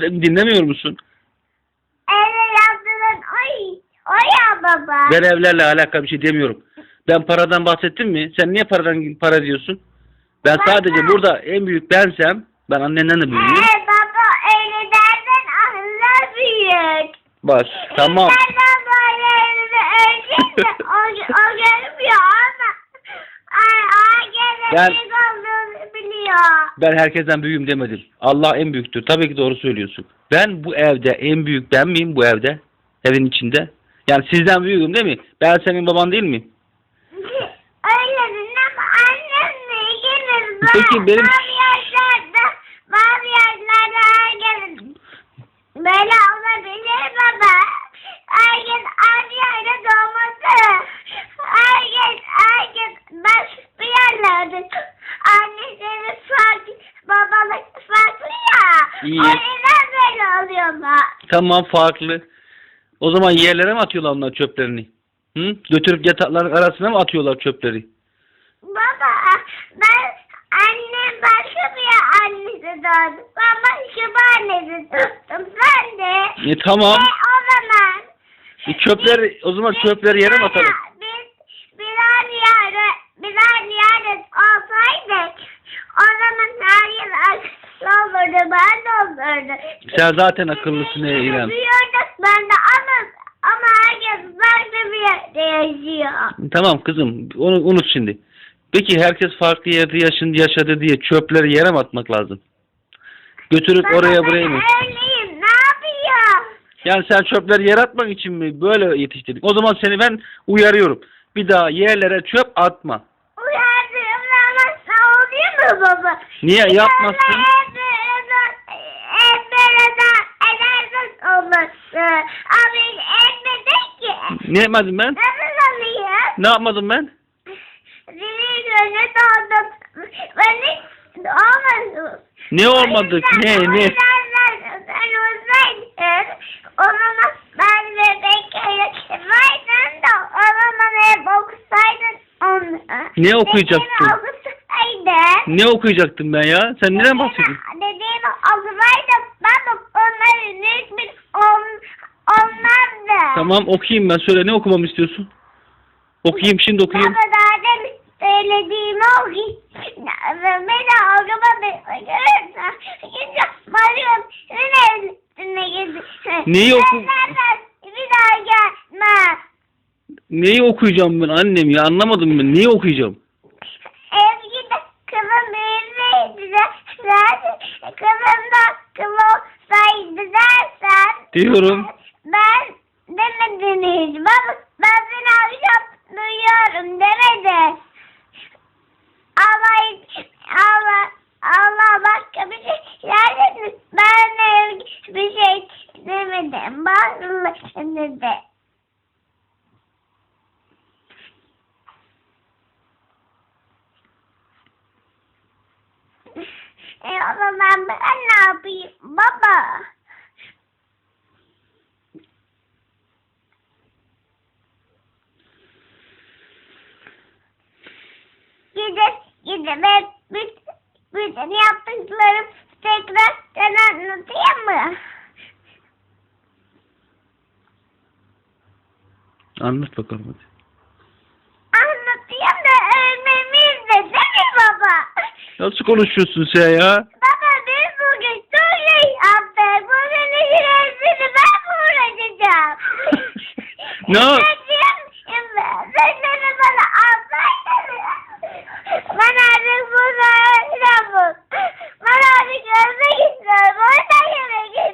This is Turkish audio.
Söylediğimi dinlemiyor musun? Evet yaptığın oy. O ya baba. Ben evlerle alakalı bir şey demiyorum. Ben paradan bahsettim mi? Sen niye paradan para diyorsun? Ben Baba. sadece burada en büyük bensem, ben annenden de büyüğüm. Evet baba öyle dersen büyük. Bak tamam. İnsanlar böyle elini ölçünce o, o görmüyor ama ay, ay Ben- biliyor. Ben herkesten büyüğüm demedim. Allah en büyüktür. Tabii ki doğru söylüyorsun. Ben bu evde en büyük ben miyim bu evde? Evin içinde. Yani sizden büyüğüm değil mi? Ben senin baban değil mi? Öyle dedin ama annemle ikiniz Peki, benim- bazı yerlerde bazı yerlerde herkes böyle olabilir baba. Herkes aynı yerde doğması. Herkes herkes başka yerlerde. Anneleri farklı, babalık farklı ya. İyi. O yüzden böyle oluyor bak. Tamam farklı. O zaman yerlere mi atıyorlar onlar çöplerini? Hı? Götürüp yatakların arasına mı atıyorlar çöpleri? Baba ben annem başka bir annesi doğdu. Ben başka bir annesi tuttum. Ben de. E tamam. E, o zaman. E, çöpleri o zaman çöpleri yere mi atalım? Zaman her yer akıllı olurdu. Ben de olurdu. Sen zaten akıllısın ey İrem. Büyüyorduk ben de ama ama herkes farklı bir yerde yaşıyor. Tamam kızım onu unut şimdi. Peki herkes farklı yerde yaşın yaşadı diye çöpleri yere mi atmak lazım? Götürüp Baba, oraya buraya mı? öyleyim. Ne yapıyor? Yani sen çöpleri yere atmak için mi böyle yetiştirdik? O zaman seni ben uyarıyorum. Bir daha yerlere çöp atma. Mu baba? Niye yapmazsın? Olması. Abi ki. Ne yapmadım ben? Nasıl? Ne yapmadım ben? Zili gönlü doğdum. Ben hiç olmadım. Ne olmadık? Ne ne? Sen, olsaydın ben da hep okusaydın onu. Ne okuyacaktın? Ne okuyacaktım ben ya? Sen neden bahsediyorsun? Dediğimi okusaydım ben de onların hiçbir on, olmazdı. Tamam okuyayım ben. Söyle ne okumamı istiyorsun? Okuyayım şimdi okuyayım. Baba daha demin söylediğimi okuyayım. Beni. Görürsen. Gidince Mariam senin evine gidin. Neyi oku- bir daha gelme. Neyi okuyacağım ben annem ya? Anlamadım ben. Neyi okuyacağım? Evgide kızım evdeydi dersen. Kızım da kız olsaydı dersen. Diyorum. Ben demedin hiç. Baba ben seni akşam duyuyorum demedi. Allah Allah Allah başka bir şey yani ben bir şey demedim. Bazı dedi. O zaman ben ne yapayım baba? Gidip gidip bütün, bütün yaptıklarım tekrar sana anlatayım mı? Anlat bakalım hadi. Anlatayım da ölmemiz de değil mi baba? Nasıl konuşuyorsun sen ya? No.